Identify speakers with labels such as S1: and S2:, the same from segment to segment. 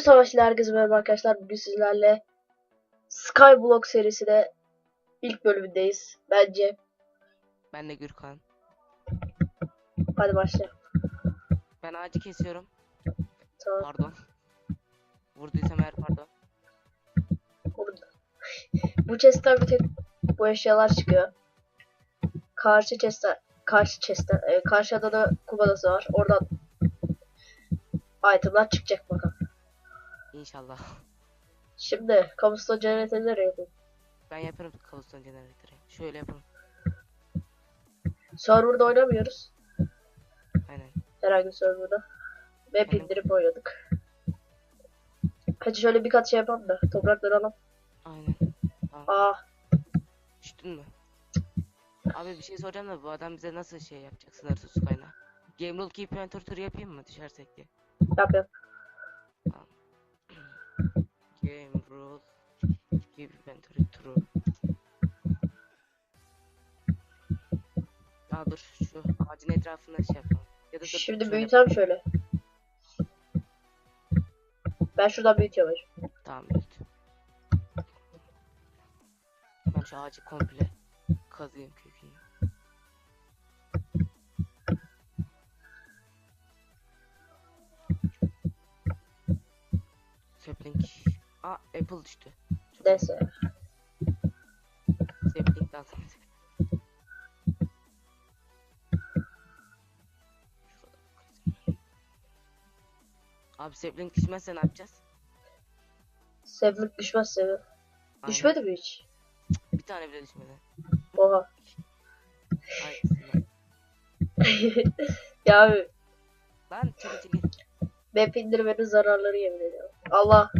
S1: Oyun Savaşı'yla herkese merhaba arkadaşlar. Bugün sizlerle Skyblock serisinde ilk bölümündeyiz. Bence.
S2: Ben de Gürkan.
S1: Hadi başlayalım.
S2: Ben ağacı kesiyorum.
S1: Tamam.
S2: Pardon. Vurduysam eğer pardon.
S1: Burada. Bu chest'ten bir tek bu eşyalar çıkıyor. Karşı chest'ten karşı chest'ten e, karşı adada kum adası var. Oradan itemlar çıkacak bakalım.
S2: İnşallah.
S1: Şimdi kabuston jeneratörleri yapalım.
S2: Ben yaparım cobblestone generator'ı. Şöyle yaparım.
S1: Server'da oynamıyoruz.
S2: Aynen.
S1: Herhangi bir serverda. Map indirip oynadık. Hadi şöyle birkaç şey yapalım da toprakları alalım.
S2: Aynen.
S1: Aa
S2: Düştün mü? Abi bir şey soracağım da bu adam bize nasıl şey yapacak sınırsız kaynağı? Game rule keep inventory yapayım mı düşersek diye.
S1: yap yap.
S2: Game rule keep inventory turu. Ya dur şu ağacın etrafına şey yapalım. Ya da dur,
S1: Şimdi
S2: şöyle
S1: büyütem şöyle. Ben şuradan büyütüyorum. hacı.
S2: Tamam büyüt. Ben şu ağacı komple kazıyım kökünü. Sapling. Aa apple düştü.
S1: Neyse.
S2: Sapling lazım. Abi sapling düşmezse ne yapacağız?
S1: Sevmek düşmez.
S2: Aynen.
S1: Düşmedi mi hiç?
S2: Bir tane bile düşmedi.
S1: Oha. Ya abi
S2: Lan çekil.
S1: map indirmenin zararları yemin ediyorum. Allah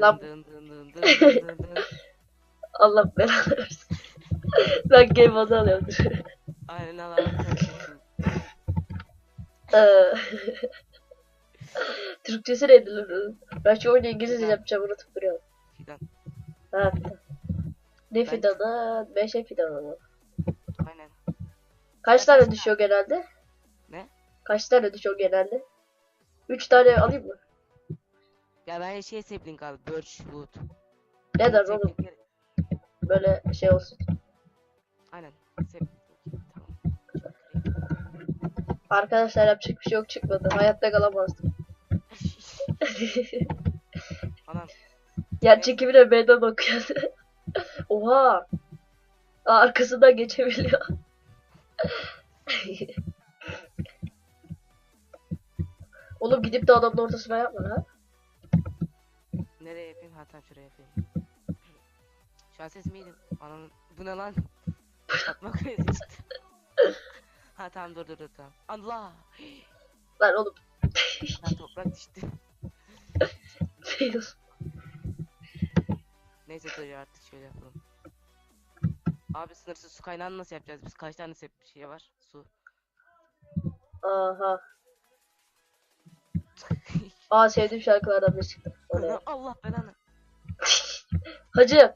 S1: Lan-
S2: dın dın dın dın dın dın dın.
S1: Allah belanı versin. ben game modu alıyorum.
S2: Aynen karışıksın.
S1: Eee, Türkçesi neydi lan? Ben şu oyunu İngilizce yapacağım unutup duruyorum.
S2: Fidan.
S1: Ha fidan. Ne
S2: Ben-
S1: fidanı? Beşe fidan ama.
S2: Aynen.
S1: Kaç tane düşüyor genelde?
S2: Ne?
S1: Kaç tane düşüyor genelde? 3 tane alayım mı?
S2: Ya ben şey sapling abi. Birch wood.
S1: Neden
S2: Sapling
S1: oğlum? Böyle şey olsun.
S2: Aynen. Sapling. Tamam.
S1: Arkadaşlar yapacak bir şey yok çıkmadı. Hayatta kalamazdım.
S2: Anam.
S1: Yer çekimi de meydan okuyor. Oha. Aa, arkasından geçebiliyor. Oğlum gidip de adamın ortasına yapma ha.
S2: Nereye yapayım? Ha tamam şuraya yapayım. Şu an sesim iyiydi. Anam. Bu ne lan? Atma koyuyoruz işte. ha tamam dur dur dur tamam. Allah.
S1: Lan oğlum.
S2: Ben toprak düştü. Neyse dur artık şöyle yapalım. Abi sınırsız su kaynağını nasıl yapacağız? Biz kaç tane sep şey var? Su.
S1: Aha. Aa sevdiğim şarkılardan biri çıktı. Ne?
S2: Allah belanı.
S1: Hacı.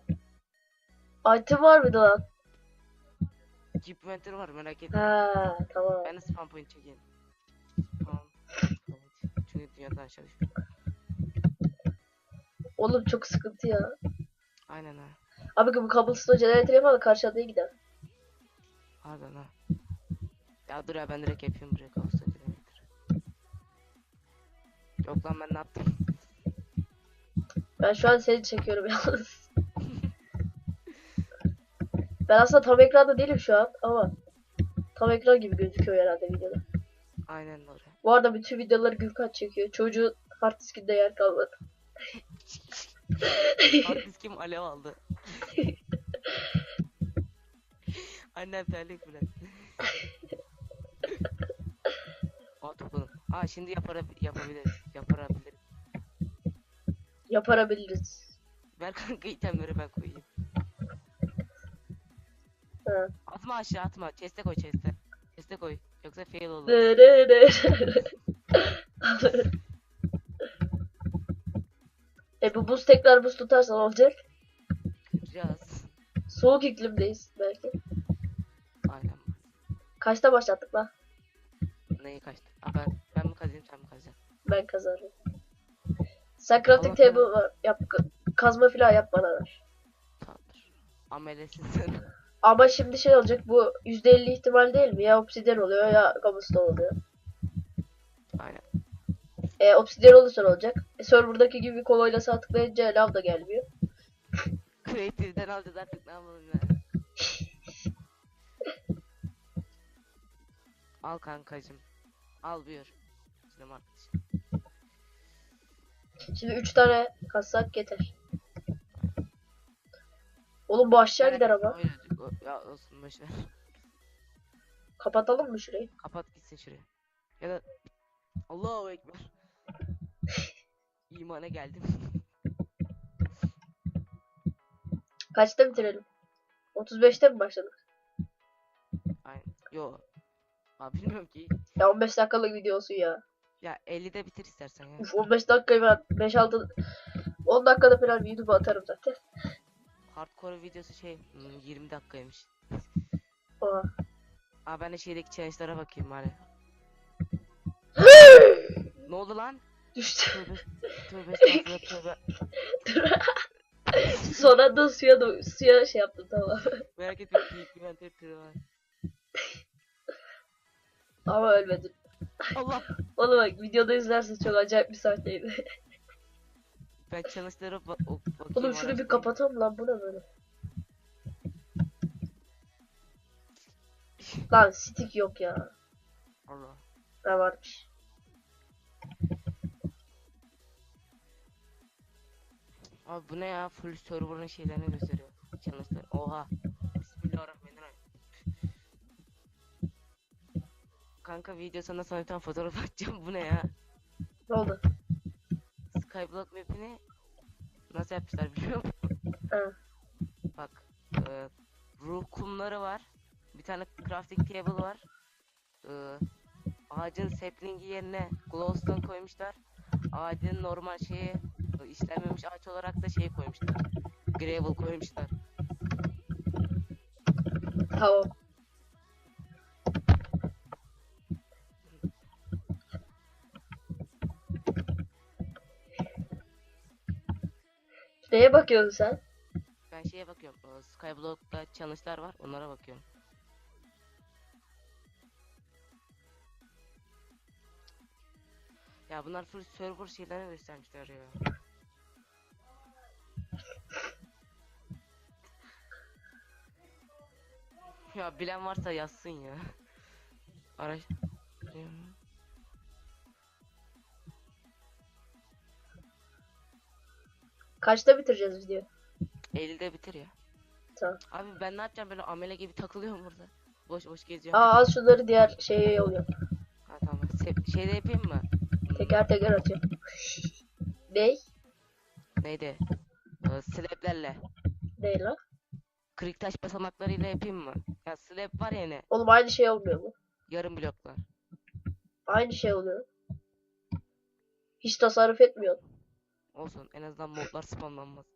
S1: Item var mıydı lan?
S2: Keep inventory var merak etme.
S1: Ha tamam.
S2: Ben de spam point çekeyim. Tamam. Çünkü dünyadan aşağı.
S1: Oğlum çok sıkıntı ya.
S2: Aynen ha.
S1: Abi bu cobblestone generator yapalım karşı adaya gider.
S2: Harbiden ha. Ya dur ya ben direkt yapayım buraya kavuşta generator. Yok lan ben ne yaptım?
S1: Ben şu an seni çekiyorum yalnız. ben aslında tam ekranda değilim şu an ama tam ekran gibi gözüküyor herhalde videoda.
S2: Aynen doğru.
S1: Bu arada bütün videoları Gürkan çekiyor. Çocuğun hard diskinde yer kalmadı.
S2: Hard diskim alev aldı. Annem terlik bile. Aa topladım. Aa şimdi yapara yapabiliriz. Yaparabiliriz.
S1: Yaparabiliriz.
S2: Ver kanka itemleri ben koyayım.
S1: Ha.
S2: Atma aşağı atma. Chest'e koy chest'e. Chest'e koy. Yoksa fail olur.
S1: E bu buz tekrar buz tutarsa ne olacak?
S2: Kıracağız.
S1: Soğuk iklimdeyiz belki.
S2: Aynen.
S1: Kaçta başlattık lan?
S2: Neyi kaçtı? Aa, ben, ben mi kazayım sen mi kazacaksın?
S1: Ben kazandım. Sen table var, yap. Kazma filan yap bana ver.
S2: Tamamdır. Amelesin.
S1: Ama şimdi şey olacak bu %50 ihtimal değil mi? Ya obsidian oluyor ya cobblestone oluyor.
S2: Aynen.
S1: E, obsidian olursa ne olacak? E, serverdaki gibi kolayla sağ tıklayınca lav da gelmiyor.
S2: Creative'den alacağız artık ne yapalım ya. Al kankacım. Al buyur. Arkadaşım.
S1: Şimdi 3 tane kazsak yeter. Oğlum bu aşağı gider ama.
S2: Ya olsun boşver.
S1: Kapatalım mı şurayı?
S2: Kapat gitsin şuraya. Ya da Allahu Ekber. İmana geldim.
S1: Kaçta bitirelim? 35'te mi başladık?
S2: Aynen. Yo. Abi bilmiyorum ki.
S1: Ya 15 dakikalık video olsun ya.
S2: Ya 50'de bitir istersen ya.
S1: Uf 15 dakikayı ben 5-6 10 dakikada falan YouTube'a atarım zaten.
S2: Hardcore videosu şey hmm, 20 dakikaymış.
S1: Oha.
S2: Aa ben de şeydeki challenge'lara bakayım bari. ne oldu lan?
S1: Düştü.
S2: Tövbe tövbe estağfurullah tövbe.
S1: Sonra da suya da suya şey yaptım tamam.
S2: Merak etme bir menteşesi var.
S1: Ama ölmedim.
S2: Allah.
S1: Oğlum bak videoda izlersin çok acayip bir sahneydi.
S2: Ben challenge'lara ba o- bakayım.
S1: Oğlum şunu bir kapatalım lan bu ne böyle? Lan stick yok ya.
S2: Allah.
S1: Ne varmış?
S2: Abi bu ne ya? Full server'ın şeylerini gösteriyor. Challenge'lar. Oha. Kanka video sana sana bir tane fotoğraf atacağım. Bu ne ya?
S1: Ne oldu?
S2: Skyblock map'ini nasıl yapmışlar biliyor musun? Bak. E, ruh kumları var. Bir tane crafting table var. E, ağacın sapling'i yerine glowstone koymuşlar. Ağacın normal şeyi e, işlenmemiş ağaç olarak da şey koymuşlar. Gravel koymuşlar.
S1: Tamam. Neye bakıyorsun sen?
S2: Ben şeye bakıyorum. Skyblock'ta challenge'lar var. Onlara bakıyorum. Ya bunlar full server şeylerini göstermişler ya. Ya bilen varsa yazsın ya. Araş...
S1: Kaçta bitireceğiz video?
S2: 50'de bitir ya.
S1: Tamam.
S2: Abi ben ne yapacağım böyle amele gibi takılıyorum burada. Boş boş geziyorum.
S1: Aa al şunları diğer şeye yolluyor.
S2: Ha tamam. Se- şeyde yapayım mı?
S1: Teker teker atıyorum. Ney?
S2: Neydi? Ee, slab'lerle.
S1: Ney lan?
S2: Kırık taş basamaklarıyla yapayım mı? Ya slab var ya ne?
S1: Oğlum aynı şey olmuyor mu?
S2: Yarım bloklar.
S1: Aynı şey oluyor. Hiç tasarruf etmiyor.
S2: Olsun en azından modlar spamlanmaz.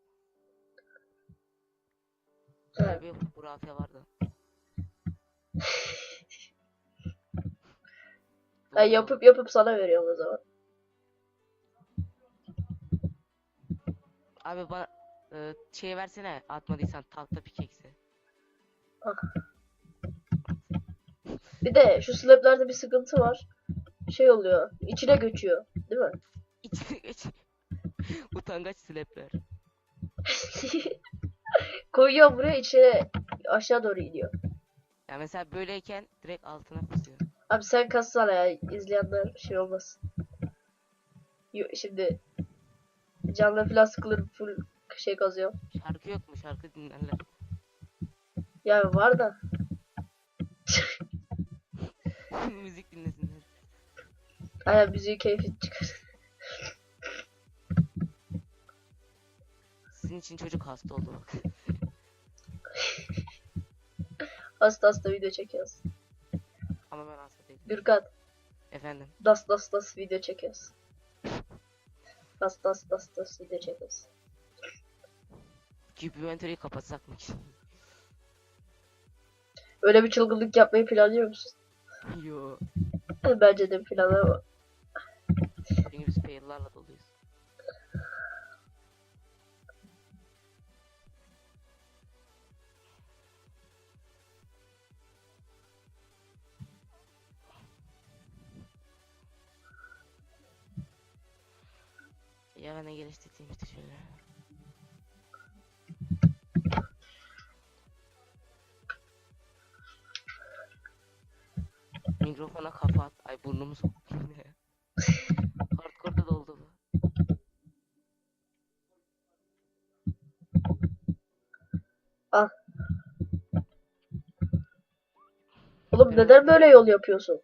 S2: Böyle bir hurafe vardı.
S1: Ben yapıp yapıp sana veriyorum o zaman.
S2: Abi bana e, şey versene atmadıysan tahta pickaxe.
S1: Bir de şu slab'lerde bir sıkıntı var. Şey oluyor. içine göçüyor. Değil mi?
S2: İçine geç. Utangaç slab'ler.
S1: Koyuyor buraya içine aşağı doğru iniyor.
S2: Ya mesela böyleyken direkt altına pusuyor.
S1: Abi sen kassana ya izleyenler şey olmasın. Şimdi canlı falan sıkılır full şey kazıyor.
S2: Şarkı yok mu? Şarkı dinlerler.
S1: Ya var da
S2: Müzik dinlesinler.
S1: aya müziği keyfi çıkar.
S2: Sizin için çocuk hasta oldu bak.
S1: Hasta hasta video çekiyoruz.
S2: Ama ben hasta değilim.
S1: Gürkan
S2: Efendim.
S1: das das das video çekiyoruz. Das das das das video çekiyoruz.
S2: İnventory'yi kapatsak mı ki?
S1: Öyle bir çılgınlık yapmayı planlıyor musun?
S2: Yo.
S1: Bence de planlama.
S2: Çünkü biz fail'larla doluyuz. Ya ben de geliştireyim işte şöyle. Mikrofona kafa at. Ay burnumu soktum yine. Hardcore'da doldu bu.
S1: Oğlum
S2: Evet.
S1: neden böyle yol yapıyorsun?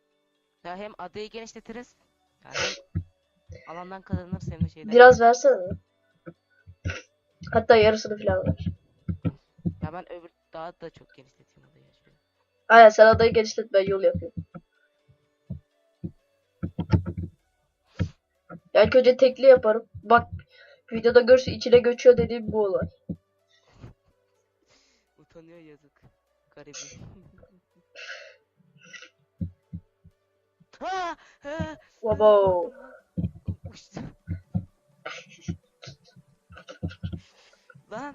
S2: Ya hem adayı genişletiriz. Ya hem alandan kazanırız hem de şeyden.
S1: Biraz versene. Hatta yarısını falan ver.
S2: Ya ben öbür daha da çok genişleteyim şöyle.
S1: Aynen sen adayı genişlet ben yol yapayım. Ya ilk önce tekli yaparım. Bak videoda görse içine göçüyor dediğim bu olay.
S2: Utanıyor yazık. Garibim. ha, ha,
S1: Wow.
S2: Uçtu. Lan.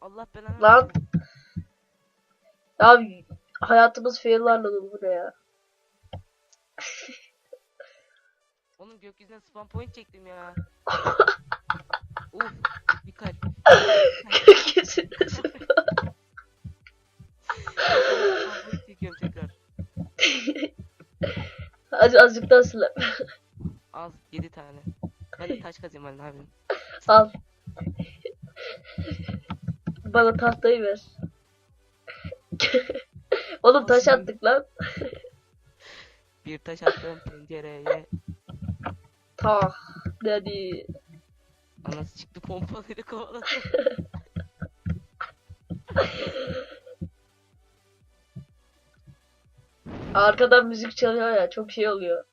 S2: Allah belanı
S1: Lan. Abi hayatımız fail'larla dolu bu ne ya?
S2: Oğlum gökyüzüne spam point çektim ya. Uf, bir kalp.
S1: Kesin.
S2: Spam point çekiyorum tekrar.
S1: Hadi azıcık daha silah.
S2: Al 7 tane. Ben de taş kazayım Ali abim.
S1: Al. Bana tahtayı ver. Oğlum taş
S2: Olsun.
S1: attık lan.
S2: Bir taş attım pencereye.
S1: Tah. Dedi.
S2: Anası çıktı pompalıyla kovaladı.
S1: Arkadan müzik çalıyor ya çok şey oluyor.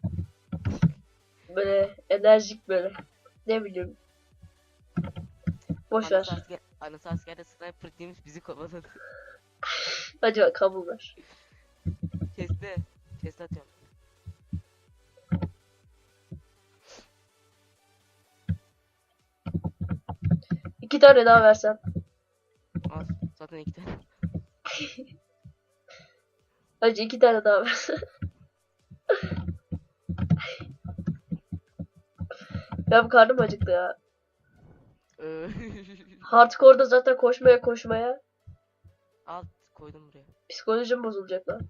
S1: Böyle enerjik böyle. Ne bileyim. Boş ver.
S2: Anası asker, anası askerde sniper değilmiş bizi kovaladı.
S1: Bak kabul ver.
S2: Kesti. Kesti atıyorum.
S1: İki tane daha versen.
S2: Al. Zaten iki tane.
S1: Hadi iki tane daha versen. Benim karnım acıktı ya.
S2: Ee,
S1: Hardcore'da zaten koşmaya koşmaya
S2: Al koydum buraya.
S1: psikolojim bozulacak lan.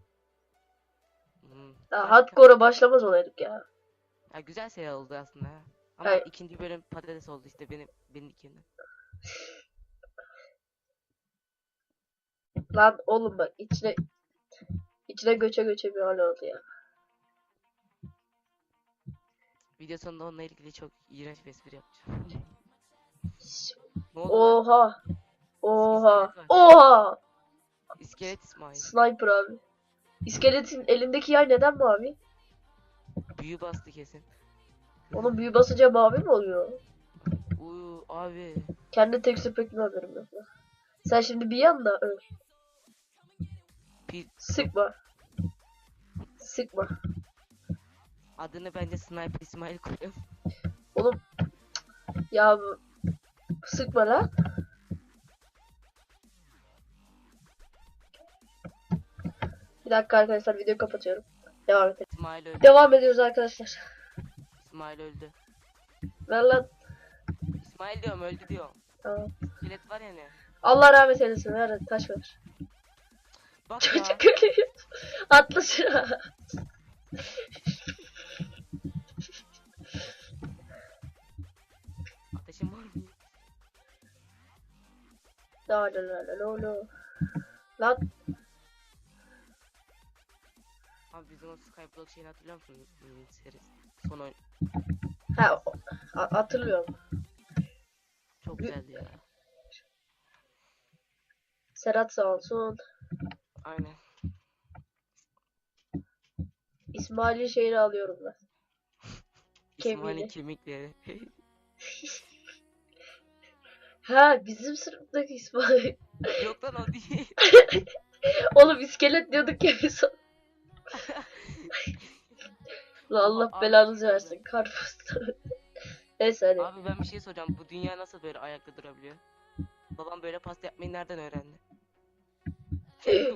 S2: Hmm.
S1: Ya hardcore'a başlamaz olaydık ya.
S2: Ya güzel şey oldu aslında ha. Ama
S1: Hayır.
S2: ikinci bölüm patates oldu işte benim benim ikimden.
S1: Lan oğlum bak içine içine göçe göçe bir hal oldu ya.
S2: Video sonunda onunla ilgili çok iğrenç bir espri yapacağım. ne oldu lan?
S1: Oha. Oha.
S2: İskelet var.
S1: Oha.
S2: İskelet İsmail.
S1: Sniper abi. İskeletin elindeki yay neden mavi?
S2: Büyü bastı kesin.
S1: Onun büyü basınca mavi mi oluyor?
S2: Uuu abi.
S1: Kendi tekstür pekine haberim yok. Sen şimdi bir yan da öl.
S2: Pi-
S1: Sıkma. Sıkma.
S2: Adını bence Sniper İsmail koyalım.
S1: Oğlum. Ya sıkma lan. Bir dakika arkadaşlar videoyu kapatıyorum. Devam edelim.
S2: İsmail öldü.
S1: Devam ediyoruz arkadaşlar.
S2: İsmail öldü.
S1: Ver lan.
S2: İsmail diyorum öldü diyorum.
S1: Tamam.
S2: İskelet var ya ne?
S1: Allah rahmet eylesin. Ver hadi taş ver.
S2: Bak ya.
S1: Çocuk ölüyor. Atla şuna. La la la la la la. Lan
S2: Abi bizim o Skyblock şeyini hatırlıyor musun? Serisi. Son oyun.
S1: ha hatırlıyorum.
S2: Çok güzeldi ya.
S1: Serhat sağ olsun.
S2: Aynen.
S1: İsmail'in şeyini alıyorum ben.
S2: İsmail'in kemikleri.
S1: Ha bizim sınıftaki İsmail.
S2: Yok lan o değil.
S1: Oğlum iskelet diyorduk ya biz. La Allah
S2: Abi,
S1: belanızı
S2: abi.
S1: versin. Karpuz. Neyse hadi.
S2: Abi ben bir şey soracağım. Bu dünya nasıl böyle ayakta durabiliyor? Babam böyle pasta yapmayı nereden öğrendi?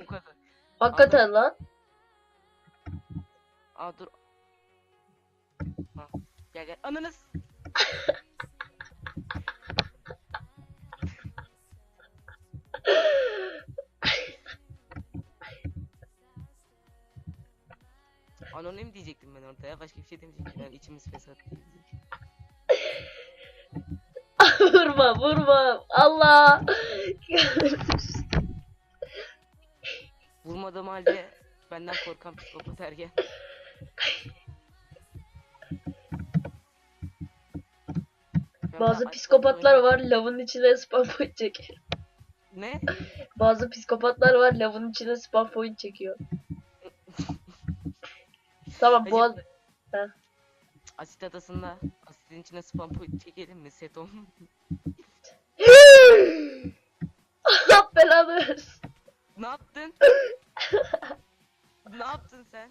S2: Bu kadar.
S1: Hakikaten lan.
S2: Aa dur. Ha. Gel gel. Ananız. Anonim diyecektim ben ortaya. Başka bir şey demeyecektim. Yani içimiz fesat diyecektim.
S1: vurma vurma. Allah.
S2: Vurmadığım halde benden korkan psikopat ergen.
S1: Bazı psikopatlar var lavın içine spam point çekiyor.
S2: Ne?
S1: Bazı psikopatlar var lavın içine spam point çekiyor. Tamam
S2: Hacı,
S1: Heh.
S2: Asit adasında asitin içine spam point çekelim mi seton?
S1: Allah belanı versin.
S2: ne yaptın? ne yaptın sen?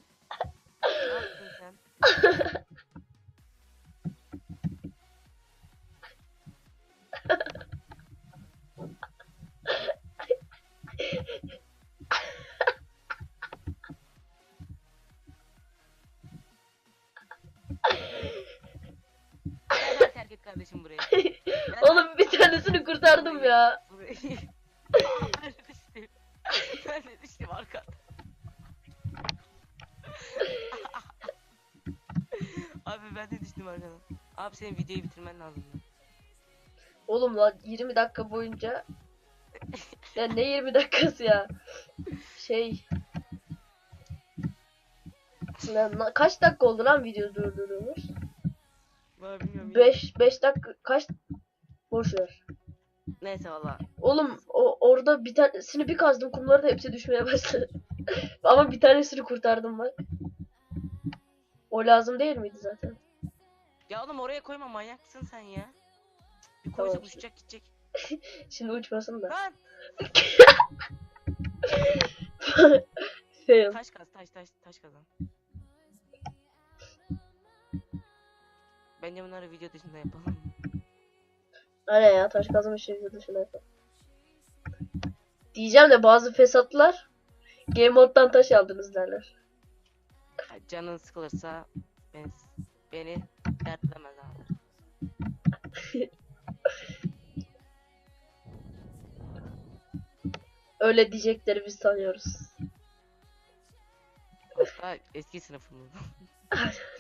S1: Kurtardım ya.
S2: ben de düştüm. Ben de düştüm arkada. Abi ben de düştüm arkadan. Abi senin videoyu bitirmen lazım.
S1: Oğlum lan 20 dakika boyunca ya ne 20 dakikası ya? Şey Lan, kaç dakika oldu lan video durdurulmuş?
S2: Valla bilmiyorum.
S1: 5 5 dakika kaç boş ver.
S2: Neyse valla.
S1: Oğlum o orada bir tanesini bir kazdım kumları da hepsi düşmeye başladı. Ama bir tanesini kurtardım bak. O lazım değil miydi zaten?
S2: Ya oğlum oraya koyma manyaksın sen ya. Bir koysa
S1: Tamam.
S2: uçacak gidecek.
S1: Şimdi uçmasın da.
S2: Lan!
S1: Fail.
S2: Taş kaz taş taş taş kazan. Bence bunları video dışında yapalım.
S1: Aynen ya taş kazma işi dışına yapalım. Diyeceğim de bazı fesatlar Game moddan taş aldınız derler.
S2: Canın sıkılırsa ben, beni dertlemez abi.
S1: Öyle diyecekleri biz sanıyoruz.
S2: Hatta eski sınıfımızda.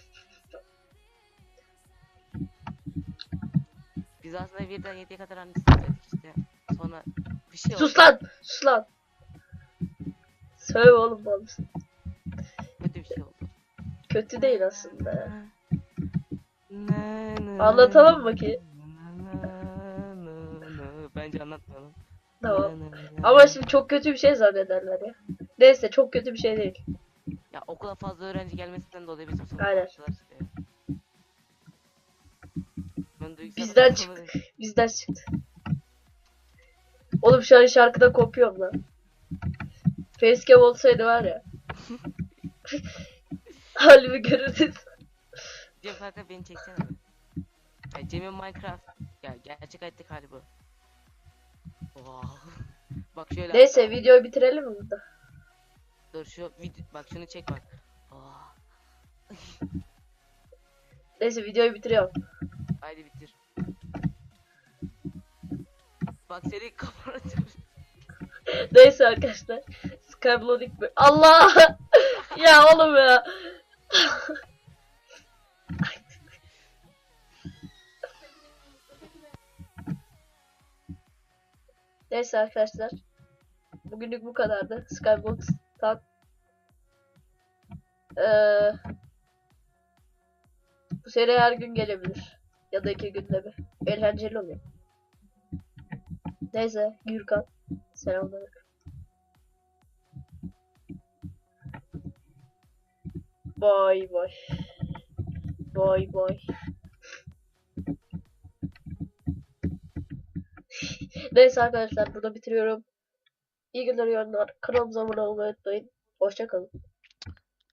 S2: Biz aslında birden yediye kadar aynı sınıftaydık işte. Sonra bir şey oldu.
S1: Sus lan! Sus lan! Söyle oğlum oğlum.
S2: Kötü bir şey oldu.
S1: Kötü değil aslında. Anlatalım mı ki?
S2: Bence anlatmayalım.
S1: Tamam. Ama şimdi çok kötü bir şey zannederler ya. Neyse çok kötü bir şey değil.
S2: Ya okula fazla öğrenci gelmesinden dolayı bizim
S1: Aynen.
S2: Duygusal
S1: Bizden çıktı. Bizden çıktı. Oğlum şu an şarkıda kopuyorum lan. Facecam olsaydı var ya. Halimi görürdünüz.
S2: Cem kanka beni çeksene be. Ya Cem'in Minecraft. Ya gerçek hayattaki hali bu. Wow. Bak şöyle.
S1: Neyse videoyu bitirelim mi burada?
S2: Dur şu video bak şunu çek bak.
S1: Neyse videoyu bitiriyorum.
S2: Haydi bitir. Bak seni kapatıyorum.
S1: Neyse arkadaşlar. Skyblock Allah! ya oğlum ya. Neyse arkadaşlar. Bugünlük bu kadardı. Skybox'tan Eee bu seri her gün gelebilir. Ya da iki günde bir. Eğlenceli oluyor. Neyse Gürkan. Selamlar. Bay bay. Bay bay. Neyse arkadaşlar burada bitiriyorum. İyi günler yarınlar. Kanalımıza abone olmayı unutmayın. Hoşçakalın.